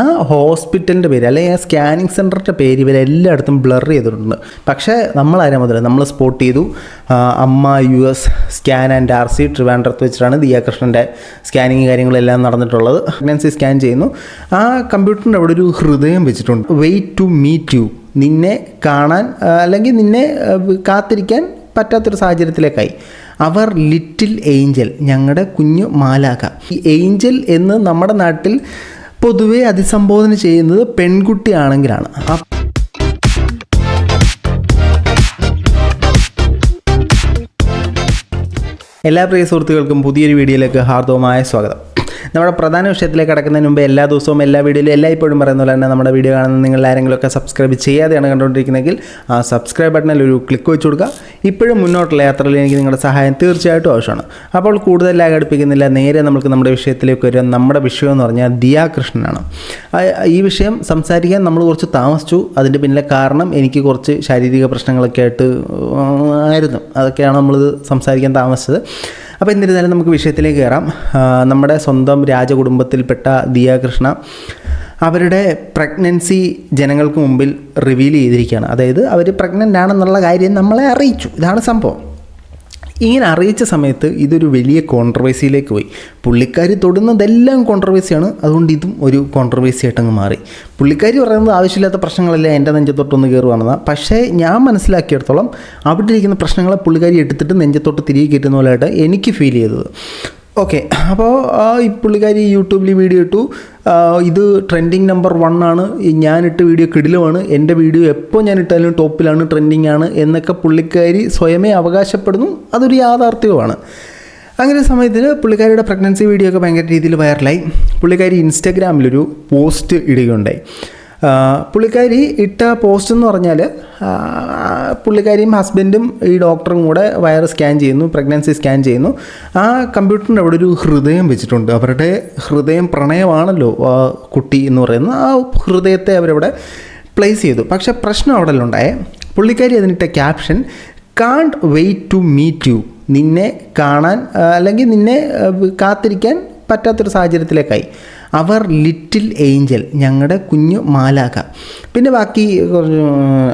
ആ ഹോസ്പിറ്റലിന്റെ പേര് അല്ലെങ്കിൽ ആ സ്കാനിങ് സെന്ററിന്റെ പേര് ഇവരെല്ലായിടത്തും ബ്ലർ ചെയ്തിട്ടുണ്ട്. പക്ഷേ നമ്മളാരും മുതൽ നമ്മൾ സ്പോട്ട് ചെയ്തു. അമ്മ U S scan and R C ട്രിവാൻഡ്രത്ത് വെച്ചിട്ടാണ് ദിയാകൃഷ്ണന്റെ സ്കാനിങ് കാര്യങ്ങളെല്ലാം നടന്നിട്ടുള്ളത്. പ്രഗ്നൻസി സ്കാൻ ചെയ്യുന്നു. ആ കമ്പ്യൂട്ടറിന്റെ അവിടെ ഒരു ഹൃദയം വെച്ചിട്ടുണ്ട്. വെയിറ്റ് ടു മീറ്റ് യു നിന്നെ കാണാൻ അല്ലെങ്കിൽ നിന്നെ കാത്തിരിക്കാൻ പറ്റാത്തൊരു സാഹചര്യത്തിലേക്കായി. അവർ ലിറ്റിൽ ഏഞ്ചൽ ഞങ്ങളുടെ കുഞ്ഞു മാലാക ഈ ഏഞ്ചൽ എന്ന് നമ്മുടെ നാട്ടിൽ പൊതുവെ അതിസംബോധന ചെയ്യുന്നത് പെൺകുട്ടിയാണെങ്കിലാണ്. എല്ലാ പ്രിയ സുഹൃത്തുക്കൾക്കും പുതിയൊരു വീഡിയോയിലേക്ക് ഹാർദവമായ സ്വാഗതം. നമ്മുടെ പ്രധാന വിഷയത്തിലേക്ക് കടക്കുന്നതിന് മുമ്പ് എല്ലാ ദിവസവും എല്ലാ വീഡിയോയിലും എല്ലാ ഇപ്പോഴും പറയുന്ന പോലെ തന്നെ നമ്മുടെ വീഡിയോ കാണുന്ന നിങ്ങൾ ആരെങ്കിലുമൊക്കെ സബ്സ്ക്രൈബ് ചെയ്യാതെയാണ് കണ്ടുകൊണ്ടിരിക്കുന്നതെങ്കിൽ ആ സബ്സ്ക്രൈബ് ബട്ടണിൽ ഒരു ക്ലിക്ക് വെച്ച് കൊടുക്കുക. ഇപ്പോഴും മുന്നോട്ടുള്ള യാത്രയിൽ എനിക്ക് നിങ്ങളുടെ സഹായം തീർച്ചയായിട്ടും ആവശ്യമാണ്. അപ്പോൾ കൂടുതൽ ലാഗ് അടുപ്പിക്കുന്നില്ല. നേരെ നമുക്ക് നമ്മുടെ വിഷയത്തിലേക്ക് വരിക. നമ്മുടെ വിഷയം എന്ന് പറഞ്ഞാൽ ദിയാ കൃഷ്ണനാണ് ഈ വിഷയം സംസാരിക്കാൻ നമ്മൾ കുറച്ച് താമസിച്ചു. അതിന്റെ പിന്നിലെ കാരണം എനിക്ക് കുറച്ച് ശാരീരിക പ്രശ്നങ്ങളൊക്കെ ആയിട്ട് ആയിരുന്നു. അതൊക്കെയാണ് നമ്മളിത് സംസാരിക്കാൻ താമസിച്ചത്. അപ്പോൾ എന്നിരുന്നാലും നമുക്ക് വിഷയത്തിലേക്ക് കയറാം നമ്മുടെ സ്വന്തം രാജകുടുംബത്തിൽപ്പെട്ട ദിയാകൃഷ്ണ അവരുടെ പ്രഗ്നൻസി ജനങ്ങൾക്ക് മുമ്പിൽ റിവീൽ ചെയ്തിരിക്കുകയാണ്. അതായത് അവർ പ്രഗ്നന്റ് ആണെന്നുള്ള കാര്യം നമ്മളെ അറിയിച്ചു. ഇതാണ് സംഭവം. ഇങ്ങനെ അറിയിച്ച സമയത്ത് ഇതൊരു വലിയ കോൺട്രവേഴ്സിയിലേക്ക് പോയി. പുള്ളിക്കാരി തൊടുന്നതെല്ലാം കോൺട്രവേഴ്സിയാണ് അതുകൊണ്ട് ഇതും ഒരു കോൺട്രവേഴ്സി ആയിട്ടങ്ങ് മാറി. പുള്ളിക്കാരി പറയുന്നത് ആവശ്യമില്ലാത്ത പ്രശ്നങ്ങളെല്ലാം എന്റെ നെഞ്ചത്തോട്ടൊന്ന് കയറുവാണെന്നാണ് പക്ഷേ ഞാൻ മനസ്സിലാക്കിയിടത്തോളം അവിടെ ഇരിക്കുന്ന പ്രശ്നങ്ങളെ പുള്ളിക്കാരി എടുത്തിട്ട് നെഞ്ചത്തോട്ട് തിരികെ കയറ്റുന്ന പോലെയായിട്ട് എനിക്ക് ഫീൽ ചെയ്തത്. ഓക്കെ അപ്പോൾ ഈ പുള്ളിക്കാരി യൂട്യൂബിൽ വീഡിയോ ഇട്ടു. ഇത് ട്രെൻഡിങ് നമ്പർ വൺ ആണ്. ഞാനിട്ട് വീഡിയോ കിടിലുമാണ്. എന്റെ വീഡിയോ എപ്പോൾ ഞാൻ ഇട്ടാലും ടോപ്പിലാണ് ട്രെൻഡിങ് ആണ് എന്നൊക്കെ പുള്ളിക്കാരി സ്വയമേ അവകാശപ്പെടുന്നു. അതൊരു യാഥാർത്ഥ്യവുമാണ്. അങ്ങനെ സമയത്തിൽ പുള്ളിക്കാരിയുടെ പ്രഗ്നൻസി വീഡിയോ ഒക്കെ ഭയങ്കര രീതിയിൽ വൈറലായി പുള്ളിക്കാരി ഇൻസ്റ്റാഗ്രാമിലൊരു പോസ്റ്റ് ഇടുകയുണ്ടായി. പുള്ളിക്കാരി ഇട്ട പോസ്റ്റ് എന്ന് പറഞ്ഞാൽ പുള്ളിക്കാരിയും ഹസ്ബൻഡും ഈ ഡോക്ടറും കൂടെ വയർ സ്കാൻ ചെയ്യുന്നു പ്രഗ്നൻസി സ്കാൻ ചെയ്യുന്നു. ആ കമ്പ്യൂട്ടറിന്റെ അവിടെ ഒരു ഹൃദയം വെച്ചിട്ടുണ്ട്. അവരുടെ ഹൃദയം പ്രണയമാണല്ലോ കുട്ടി എന്ന് പറയുന്നത്. ആ ഹൃദയത്തെ അവരവിടെ പ്ലേസ് ചെയ്തു. പക്ഷേ പ്രശ്നം അവിടെ ഉണ്ടായേ പുള്ളിക്കാരി അതിനിട്ട ക്യാപ്ഷൻ കാണ്ട് വെയിറ്റ് ടു മീറ്റ് യു നിന്നെ കാണാൻ അല്ലെങ്കിൽ നിന്നെ കാത്തിരിക്കാൻ പറ്റാത്തൊരു സാഹചര്യത്തിലേക്കായി. അവർ ലിറ്റിൽ ഏഞ്ചൽ ഞങ്ങളുടെ കുഞ്ഞു മാലാക പിന്നെ ബാക്കി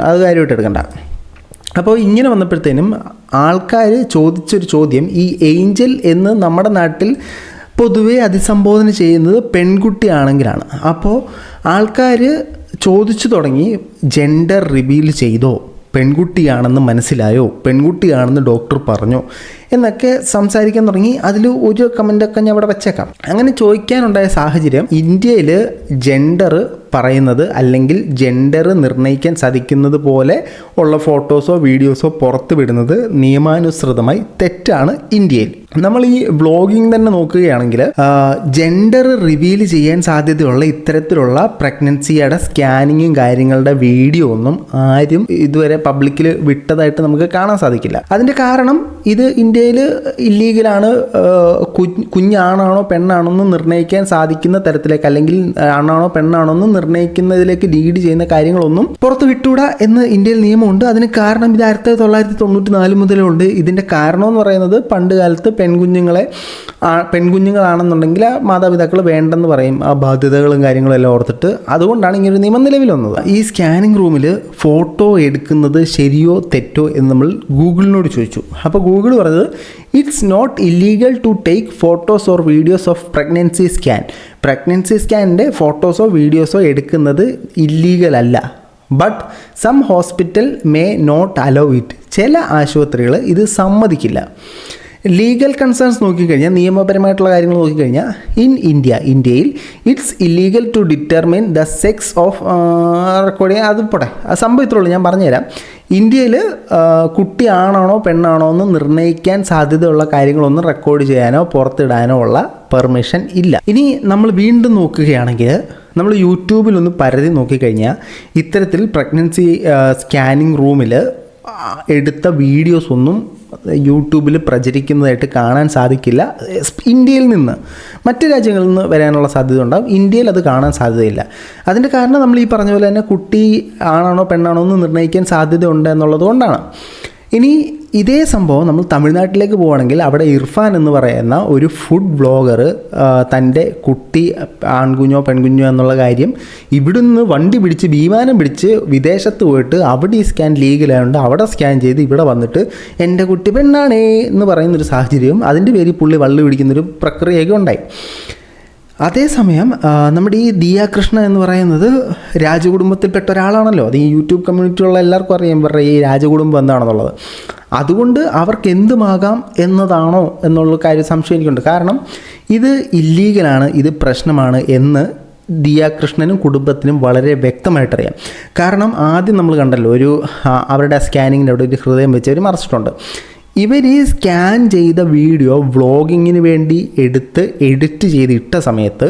അത് കാര്യമായിട്ട് എടുക്കണ്ട. അപ്പോൾ ഇങ്ങനെ വന്നപ്പോഴത്തേനും ആൾക്കാർ ചോദിച്ചൊരു ചോദ്യം ഈ ഏഞ്ചൽ എന്ന് നമ്മുടെ നാട്ടിൽ പൊതുവേ അതിസംബോധന ചെയ്യുന്നത് പെൺകുട്ടിയാണെങ്കിലാണ്. അപ്പോൾ ആൾക്കാർ ചോദിച്ചു തുടങ്ങി ജെൻഡർ റിവീൽ ചെയ്തോ? പെൺകുട്ടിയാണെന്ന് മനസ്സിലായോ? പെൺകുട്ടിയാണെന്ന് ഡോക്ടർ പറഞ്ഞോ? എന്നൊക്കെ സംസാരിക്കാൻ തുടങ്ങി. അതിൽ ഒരു കമന്റൊക്കെ ഞാൻ അവിടെ വെച്ചേക്കാം. അങ്ങനെ ചോദിക്കാനുണ്ടായ സാഹചര്യം ഇന്ത്യയിൽ ജെൻഡർ പറയുന്നത് അല്ലെങ്കിൽ ജെൻഡർ നിർണയിക്കാൻ സാധിക്കുന്നത് പോലെ ഉള്ള ഫോട്ടോസോ വീഡിയോസോ പുറത്ത് വിടുന്നത് നിയമാനുസൃതമായി തെറ്റാണ് ഇന്ത്യയിൽ. നമ്മൾ ഈ വ്ളോഗിങ് തന്നെ നോക്കുകയാണെങ്കിൽ ജെൻഡർ റിവീൽ ചെയ്യാൻ സാധ്യതയുള്ള ഇത്തരത്തിലുള്ള പ്രഗ്നൻസിയുടെ സ്കാനിങ്ങും കാര്യങ്ങളുടെ വീഡിയോ ഒന്നും ആരും ഇതുവരെ പബ്ലിക്കിൽ വിട്ടതായിട്ട് നമുക്ക് കാണാൻ സാധിക്കില്ല. അതിന്റെ കാരണം ഇത് ഇന്ത്യയിൽ ഇല്ലീഗലാണ് കുഞ്ഞാണാണോ പെണ്ണാണോ എന്ന് നിർണയിക്കാൻ സാധിക്കുന്ന തരത്തിലേക്ക് അല്ലെങ്കിൽ ആണാണോ പെണ്ണാണോ എന്ന് നിർണയിക്കുന്നതിലേക്ക് ലീഡ് ചെയ്യുന്ന കാര്യങ്ങളൊന്നും പുറത്ത് വിട്ടൂടാ എന്ന് ഇന്ത്യയിൽ നിയമമുണ്ട്. അതിന് കാരണം ഇത് ആയിരത്തി തൊള്ളായിരത്തി തൊണ്ണൂറ്റി നാല് മുതലേ ഉണ്ട് ഇതിന്റെ കാരണം എന്ന് പറയുന്നത് പണ്ട് കാലത്ത് പെൺകുഞ്ഞുങ്ങളെ പെൺകുഞ്ഞുങ്ങളാണെന്നുണ്ടെങ്കിൽ ആ മാതാപിതാക്കൾ വേണ്ടെന്ന് പറയും. ആ ബാധ്യതകളും കാര്യങ്ങളും എല്ലാം ഓർത്തിട്ട് അതുകൊണ്ടാണ് ഇങ്ങനൊരു നിയമം നിലവിൽ വന്നത്. ഈ സ്കാനിങ് റൂമിൽ ഫോട്ടോ എടുക്കുന്നത് ശരിയോ തെറ്റോ എന്ന് നമ്മൾ ഗൂഗിളിനോട് ചോദിച്ചു. അപ്പോൾ ഗൂഗിൾ പറഞ്ഞത് it's not illegal to take photos or videos of pregnancy scan pregnancy സ്കാനിന്റെ ഫോട്ടോസോ വീഡിയോസോ എടുക്കുന്നത് ഇല്ലീഗൽ അല്ല. But some hospital may not allow it ചില ആശുപത്രികൾ ഇത് സമ്മതിക്കില്ല. ലീഗൽ കൺസേൺസ് നോക്കിക്കഴിഞ്ഞാൽ നിയമപരമായിട്ടുള്ള കാര്യങ്ങൾ നോക്കിക്കഴിഞ്ഞാൽ ഇൻ ഇന്ത്യ ഇന്ത്യയിൽ it's illegal to determine the sex of recording അത് പോട്ടെ ആ സംഭവം ഇത്രേ ഉള്ളൂ ഞാൻ പറഞ്ഞുതരാം. ഇന്ത്യയിൽ കുട്ടി ആണാണോ പെണ്ണാണോ എന്ന് നിർണയിക്കാൻ സാധ്യതയുള്ള കാര്യങ്ങളൊന്നും റെക്കോർഡ് ചെയ്യാനോ പുറത്തിടാനോ ഉള്ള പെർമിഷൻ ഇല്ല. ഇനി നമ്മൾ വീണ്ടും നോക്കുകയാണെങ്കിൽ നമ്മൾ യൂട്യൂബിലൊന്ന് പരതി നോക്കിക്കഴിഞ്ഞാൽ ഇത്തരത്തിൽ പ്രഗ്നൻസി സ്കാനിങ് റൂമിൽ എടുത്ത വീഡിയോസ് ഒന്നും യൂട്യൂബിൽ പ്രചരിക്കുന്നതായിട്ട് കാണാൻ സാധിക്കില്ല. ഇന്ത്യയിൽ നിന്ന് മറ്റ് രാജ്യങ്ങളിൽ നിന്ന് വരാനുള്ള സാധ്യത ഉണ്ടാകും ഇന്ത്യയിൽ അത് കാണാൻ സാധ്യതയില്ല. അതിന്റെ കാരണം നമ്മൾ ഈ പറഞ്ഞ പോലെ തന്നെ കുട്ടി ആണാണോ പെണ്ണാണോ എന്ന് നിർണയിക്കാൻ സാധ്യത ഉണ്ട് എന്നുള്ളത് കൊണ്ടാണ്. ഇനി ഇതേ സംഭവം നമ്മൾ തമിഴ്നാട്ടിലേക്ക് പോവുകയാണെങ്കിൽ അവിടെ ഇർഫാൻ എന്ന് പറയുന്ന ഒരു ഫുഡ് വ്ളോഗർ തന്റെ കുട്ടി ആൺകുഞ്ഞോ പെൺകുഞ്ഞോ എന്നുള്ള കാര്യം ഇവിടുന്ന് വണ്ടി പിടിച്ച് വിമാനം പിടിച്ച് വിദേശത്ത് പോയിട്ട് അവിടെ ഈ സ്കാൻ ലീഗലായതുകൊണ്ട് അവിടെ സ്കാൻ ചെയ്ത് ഇവിടെ വന്നിട്ട് എന്റെ കുട്ടി പെണ്ണാണേ എന്ന് പറയുന്നൊരു സാഹചര്യം അതിന്റെ പേരിൽ പുള്ളി വള്ളി പിടിക്കുന്നൊരു പ്രക്രിയയൊക്കെ ഉണ്ടായി. അതേസമയം നമ്മുടെ ഈ ദിയ കൃഷ്ണ എന്ന് പറയുന്നത് രാജകുടുംബത്തിൽപ്പെട്ട ഒരാളാണല്ലോ. അത് ഈ യൂട്യൂബ് കമ്മ്യൂണിറ്റിയുള്ള എല്ലാവർക്കും അറിയാം പറയുക ഈ രാജകുടുംബം എന്താണെന്നുള്ളത്. അതുകൊണ്ട് അവർക്ക് എന്തുമാകാം എന്നതാണോ എന്നുള്ള കാര്യം സംശയം എനിക്കുണ്ട് കാരണം ഇത് ഇല്ലീഗലാണ് ഇത് പ്രശ്നമാണ് എന്ന് ദിയ കൃഷ്ണനും കുടുംബത്തിനും വളരെ വ്യക്തമായിട്ടറിയാം. കാരണം ആദ്യം നമ്മൾ കണ്ടല്ലോ ഒരു അവരുടെ സ്കാനിങ്ങിന്റെ അവിടെ ഒരു ഹൃദയം വെച്ച് അവർ മറച്ചിട്ടുണ്ട്. ഇവർ ഈ സ്കാൻ ചെയ്ത വീഡിയോ വ്ളോഗിങ്ങിന് വേണ്ടി എടുത്ത് എഡിറ്റ് ചെയ്ത് ഇട്ട സമയത്ത്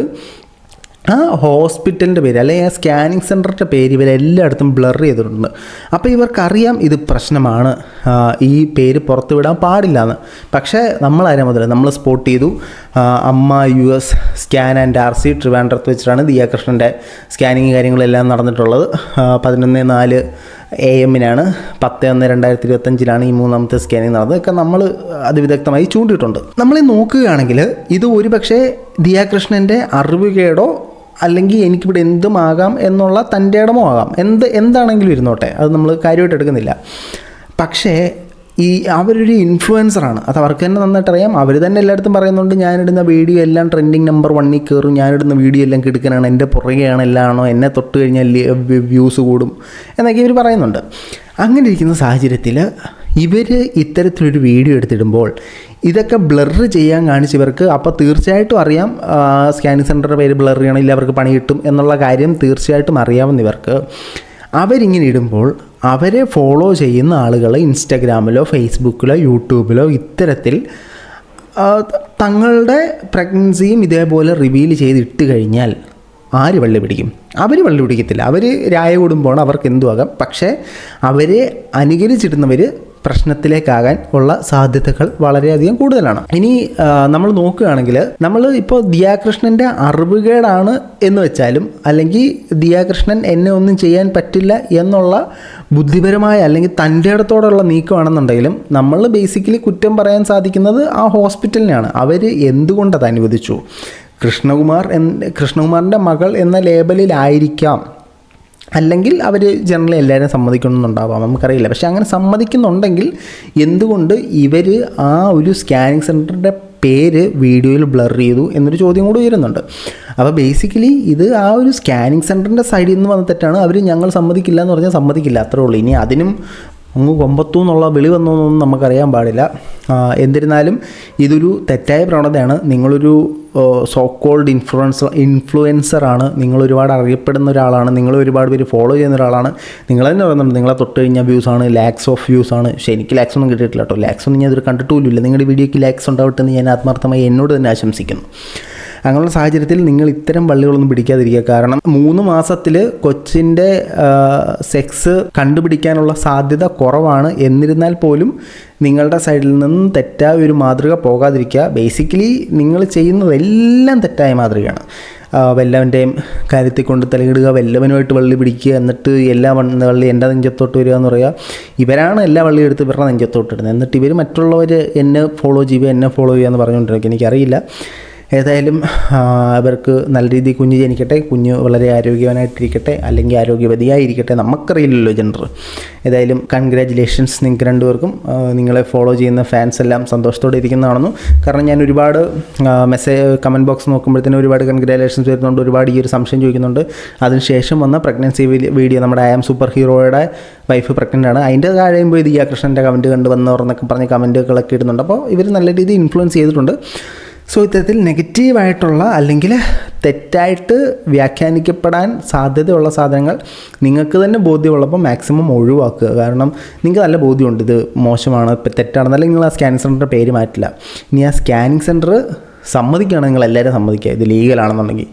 ആ ഹോസ്പിറ്റലിന്റെ പേര് അല്ലെങ്കിൽ ആ സ്കാനിങ് സെന്ററിന്റെ പേര് ഇവരെല്ലായിടത്തും ബ്ലർ ചെയ്തിട്ടുണ്ട്. അപ്പോൾ ഇവർക്കറിയാം ഇത് പ്രശ്നമാണ്. ഈ പേര് പുറത്ത് വിടാൻ പാടില്ല എന്ന് പക്ഷേ നമ്മളാരും മുതൽ നമ്മൾ സ്പോട്ട് ചെയ്തു. അമ്മ U S scan and R C ട്രിവാൻഡ്രത്ത് വെച്ചിട്ടാണ് ദിയാകൃഷ്ണന്റെ സ്കാനിങ് കാര്യങ്ങളെല്ലാം നടന്നിട്ടുള്ളത്. പതിനൊന്ന് നാല് എ എമ്മിനാണ് പത്ത് ഒന്ന് രണ്ടായിരത്തി ഇരുപത്തഞ്ചിലാണ് ഈ മൂന്നാമത്തെ സ്കാനിങ് നടന്നത്. ഒക്കെ നമ്മൾ അതിവിദഗ്ധമായി ചൂണ്ടിയിട്ടുണ്ട്. നമ്മൾ നോക്കുകയാണെങ്കിൽ ഇത് ഒരുപക്ഷെ ദിയാകൃഷ്ണന്റെ അറിവുകേടോ അല്ലെങ്കിൽ എനിക്കിവിടെ എന്തും ആകാം എന്നുള്ള തന്റെ ഇടമോ ആകാം. എന്ത് എന്താണെങ്കിലും ഇരുന്നോട്ടെ. അത് നമ്മൾ കാര്യമായിട്ട് എടുക്കുന്നില്ല. പക്ഷേ ഈ അവരൊരു ഇൻഫ്ലുവൻസറാണ്. അത് അവർക്ക് തന്നെ നന്നായിട്ട് അറിയാം അവർ തന്നെ എല്ലായിടത്തും പറയുന്നുണ്ട് ഞാനിടുന്ന വീഡിയോ എല്ലാം ട്രെൻഡിങ് നമ്പർ വണ്ണിൽ കയറും ഞാനിടുന്ന വീഡിയോ എല്ലാം കിടക്കാനാണ് എന്റെ പുറകെയാണ് എല്ലാമാണോ എന്നെ തൊട്ട് കഴിഞ്ഞാൽ വ്യൂസ് കൂടും. എന്നൊക്കെ ഇവർ പറയുന്നുണ്ട്. അങ്ങനെ ഇരിക്കുന്ന സാഹചര്യത്തിൽ ഇവർ ഇത്തരത്തിലൊരു വീഡിയോ എടുത്തിടുമ്പോൾ ഇതൊക്കെ ബ്ലർ ചെയ്യാൻ കാണിച്ചവർക്ക് അപ്പോൾ തീർച്ചയായിട്ടും അറിയാം സ്കാനിങ് സെന്ററിന്റെ പേര് ബ്ലർ ചെയ്യണം അവർക്ക് പണി കിട്ടും എന്നുള്ള കാര്യം തീർച്ചയായിട്ടും അറിയാവുന്നവർക്ക് അവരിങ്ങനെ ഇടുമ്പോൾ അവരെ ഫോളോ ചെയ്യുന്ന ആളുകൾ ഇൻസ്റ്റഗ്രാമിലോ ഫേസ്ബുക്കിലോ യൂട്യൂബിലോ ഇത്തരത്തിൽ തങ്ങളുടെ പ്രഗ്നൻസിയും ഇതേപോലെ റിവീൽ ചെയ്തിട്ട് കഴിഞ്ഞാൽ ആര് വള്ളി പിടിക്കും? അവർ വള്ളി പിടിക്കത്തില്ല. അവർ രായ കൂടുമ്പോൾ അവർക്ക് എന്തുമാകാം പക്ഷേ അവരെ അനുകരിച്ചിടുന്നവർ പ്രശ്നത്തിലേക്കാകാൻ ഉള്ള സാധ്യതകൾ വളരെയധികം കൂടുതലാണ്. ഇനി നമ്മൾ നോക്കുകയാണെങ്കിൽ നമ്മൾ ഇപ്പോൾ ദിയാകൃഷ്ണന്റെ അറിവുകേടാണ് എന്ന് വെച്ചാലും അല്ലെങ്കിൽ ദിയാകൃഷ്ണൻ എന്നെ ഒന്നും ചെയ്യാൻ പറ്റില്ല എന്നുള്ള ബുദ്ധിപരമായ അല്ലെങ്കിൽ തന്റെ ഇടത്തോടുള്ള നീക്കമാണെന്നുണ്ടെങ്കിലും നമ്മൾ ബേസിക്കലി കുറ്റം പറയാൻ സാധിക്കുന്നത് ആ ഹോസ്പിറ്റലിനാണ് അവർ എന്തുകൊണ്ടത് അനുവദിച്ചു? കൃഷ്ണകുമാർ എൻ കൃഷ്ണകുമാറിന്റെ മകൾ എന്ന ലേബലിലായിരിക്കാം അല്ലെങ്കിൽ അവർ ജനറലി എല്ലാവരും സമ്മതിക്കണമെന്നുണ്ടാവാം. നമുക്കറിയില്ല. പക്ഷേ അങ്ങനെ സമ്മതിക്കുന്നുണ്ടെങ്കിൽ എന്തുകൊണ്ട് ഇവർ ആ ഒരു സ്കാനിങ് സെന്ററിന്റെ പേര് വീഡിയോയിൽ ബ്ലർ ചെയ്തു എന്നൊരു ചോദ്യം കൂടി ഉയരുന്നുണ്ട്. അപ്പോൾ ബേസിക്കലി ഇത് ആ ഒരു സ്കാനിങ് സെന്ററിന്റെ സൈഡിൽ നിന്ന് വന്ന തെറ്റാണ്. അവർ ഞങ്ങൾ സമ്മതിക്കില്ല എന്ന് പറഞ്ഞാൽ സമ്മതിക്കില്ല. അത്രേ ഉള്ളൂ. ഇനി അതിനും അങ്ങ് കൊമ്പത്തു എന്നുള്ള വിളി വന്നതൊന്നും നമുക്കറിയാൻ പാടില്ല. എന്നിരുന്നാലും ഇതൊരു തെറ്റായ പ്രവണതയാണ്. നിങ്ങളൊരു സോ കോൾഡ് ഇൻഫ്ലുവൻസർ ഇൻഫ്ലുവൻസറാണ് നിങ്ങൾ ഒരുപാട് അറിയപ്പെടുന്ന ഒരാളാണ്. നിങ്ങൾ ഒരുപാട് പേര് ഫോളോ ചെയ്യുന്ന ഒരാളാണ്. നിങ്ങൾ തന്നെ പറയുന്നുണ്ട് നിങ്ങളെ തൊട്ട് കഴിഞ്ഞാൽ ആണ് ലാക്സ് ഓഫ് വ്യൂസ് ആണ്. പക്ഷേ എനിക്ക് ലാക്സ് ഒന്നും കിട്ടിയിട്ടില്ല കേട്ടോ. ലാക്സ് ഒന്നും ഞാൻ കണ്ടിട്ടുമില്ല. നിങ്ങളുടെ വീഡിയോയ്ക്ക് ലാക്സ് ഉണ്ടാവട്ടെ എന്ന് ഞാൻ ആത്മാർത്ഥമായി എന്നോട് തന്നെ ആശംസിക്കുന്നു. അങ്ങനെയുള്ള സാഹചര്യത്തിൽ നിങ്ങൾ ഇത്തരം വള്ളികളൊന്നും പിടിക്കാതിരിക്കുക. കാരണം മൂന്ന് മാസത്തിൽ കൊച്ചിന്റെ സെക്സ് കണ്ടുപിടിക്കാനുള്ള സാധ്യത കുറവാണ്. എന്നിരുന്നാൽ പോലും നിങ്ങളുടെ സൈഡിൽ നിന്നും തെറ്റായ ഒരു മാതൃക പോകാതിരിക്കുക. ബേസിക്കലി നിങ്ങൾ ചെയ്യുന്നതെല്ലാം തെറ്റായ മാതൃകയാണ്. വല്ലവന്റെയും കാര്യത്തിൽ കൊണ്ട് തലയിടുക വല്ലവനുമായിട്ട് വള്ളി പിടിക്കുക എന്നിട്ട് എല്ലാ വള്ളി എന്റെ നെഞ്ചത്തോട്ട് വരിക എന്ന് പറയുക. ഇവരാണ് എല്ലാ വള്ളിയും എടുത്ത് ഇവരുടെ നെഞ്ചത്തോട്ട് ഇടുന്നത്. എന്നിട്ട് ഇവർ മറ്റുള്ളവർ എന്നെ ഫോളോ ചെയ്യുക എന്നെ ഫോളോ ചെയ്യുക എന്ന് പറഞ്ഞുകൊണ്ടിരിക്കുക. എനിക്കറിയില്ല. ഏതായാലും അവർക്ക് നല്ല രീതിയിൽ കുഞ്ഞ് ജനിക്കട്ടെ കുഞ്ഞ് വളരെ ആരോഗ്യവാനായിട്ടിരിക്കട്ടെ അല്ലെങ്കിൽ ആരോഗ്യവതിയായിരിക്കട്ടെ നമുക്കറിയില്ലല്ലോ ജെൻഡർ ഏതായാലും കൺഗ്രാജുലേഷൻസ് നിങ്ങൾക്ക് രണ്ടുപേർക്കും. നിങ്ങളെ ഫോളോ ചെയ്യുന്ന ഫാൻസ് എല്ലാം സന്തോഷത്തോടെ ഇരിക്കുന്നതാണെന്നു കാരണം ഞാൻ ഒരുപാട് മെസ്സേജ് കമന്റ് ബോക്സ് നോക്കുമ്പോഴത്തേനും ഒരുപാട് കൺഗ്രാജുലേഷൻസ് വരുന്നുണ്ട്. ഒരുപാട് ഈ ഒരു സംശയം ചോദിക്കുന്നുണ്ട്. അതിനുശേഷം വന്ന പ്രഗ്നൻസി വീഡിയോ നമ്മുടെ ഐ ആം സൂപ്പർ ഹീറോയുടെ വൈഫ് പ്രഗ്നന്റ് ആണ്. അതിന്റെ താഴെയുമ്പോൾ ഇത് ഈ കൃഷ്ണന്റെ കമന്റ് കണ്ട് വന്നവർന്നൊക്കെ പറഞ്ഞ് കമന്റുകളൊക്കെ ഇടുന്നുണ്ട്. അപ്പോൾ ഇവർ നല്ല രീതിയിൽ ഇൻഫ്ലുവൻസ് ചെയ്തിട്ടുണ്ട്. സോ ഇത്തരത്തിൽ നെഗറ്റീവായിട്ടുള്ള അല്ലെങ്കിൽ തെറ്റായിട്ട് വ്യാഖ്യാനിക്കപ്പെടാൻ സാധ്യതയുള്ള സാധനങ്ങൾ നിങ്ങൾക്ക് തന്നെ ബോധ്യമുള്ളപ്പോൾ മാക്സിമം ഒഴിവാക്കുക. കാരണം നിങ്ങൾക്ക് നല്ല ബോധ്യമുണ്ട്. ഇത് മോശമാണ് ഇപ്പം തെറ്റാണെന്നല്ല നിങ്ങൾ ആ സ്കാനിങ് സെന്ററിന്റെ പേര് മാറ്റില്ല. ഇനി ആ സ്കാനിങ് സെന്റർ സമ്മതിക്കുകയാണ് നിങ്ങൾ എല്ലാവരും സമ്മതിക്കുക. ഇത് ലീഗലാണെന്നുണ്ടെങ്കിൽ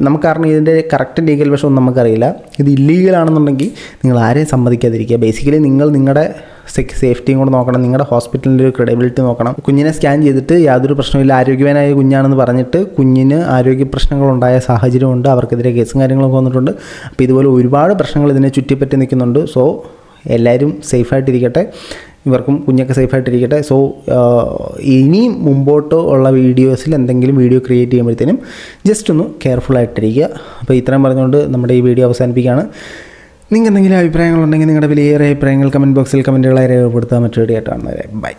നമുക്കറിഞ്ഞ ഇതിന്റെ കറക്റ്റ് ലീഗൽ വശമൊന്നും നമുക്കറിയില്ല. ഇത് ഇല്ലീഗലാണെന്നുണ്ടെങ്കിൽ നിങ്ങൾ ആരെയും സമ്മതിക്കാതിരിക്കുക. ബേസിക്കലി നിങ്ങൾ നിങ്ങളുടെ സേഫ്റ്റിയും കൂടെ നോക്കണം നിങ്ങളുടെ ഹോസ്പിറ്റലിന്റെ ഒരു ക്രെഡിബിലിറ്റി നോക്കണം. കുഞ്ഞിനെ സ്കാൻ ചെയ്തിട്ട് യാതൊരു പ്രശ്നമില്ല ആരോഗ്യവാനായ കുഞ്ഞാണെന്ന് പറഞ്ഞിട്ട് കുഞ്ഞിന് ആരോഗ്യ പ്രശ്നങ്ങളുണ്ടായ സാഹചര്യമുണ്ട് അവർക്കെതിരെ കേസും കാര്യങ്ങളൊക്കെ വന്നിട്ടുണ്ട്. അപ്പോൾ ഇതുപോലെ ഒരുപാട് പ്രശ്നങ്ങൾ ഇതിനെ ചുറ്റിപ്പറ്റി നിൽക്കുന്നുണ്ട്. സോ എല്ലാവരും സേഫായിട്ടിരിക്കട്ടെ. ഇവർക്കും കുഞ്ഞൊക്കെ സേഫായിട്ടിരിക്കട്ടെ. സോ ഇനി മുമ്പോട്ട് ഉള്ള വീഡിയോസിൽ എന്തെങ്കിലും വീഡിയോ ക്രിയേറ്റ് ചെയ്യുമ്പോഴത്തേനും ജസ്റ്റ് ഒന്ന് കെയർഫുൾ ആയിട്ടിരിക്കുക. അപ്പോൾ ഇത്രയും പറഞ്ഞുകൊണ്ട് നമ്മുടെ ഈ വീഡിയോ അവസാനിപ്പിക്കുകയാണ്. നിങ്ങൾക്ക് എന്തെങ്കിലും അഭിപ്രായങ്ങളുണ്ടെങ്കിൽ നിങ്ങളുടെ വിലയേറെ അഭിപ്രായങ്ങൾ കമന്റ് ബോക്സിൽ കമന്റുകളായി രേഖപ്പെടുത്താൻ മറ്റൊരു ബൈ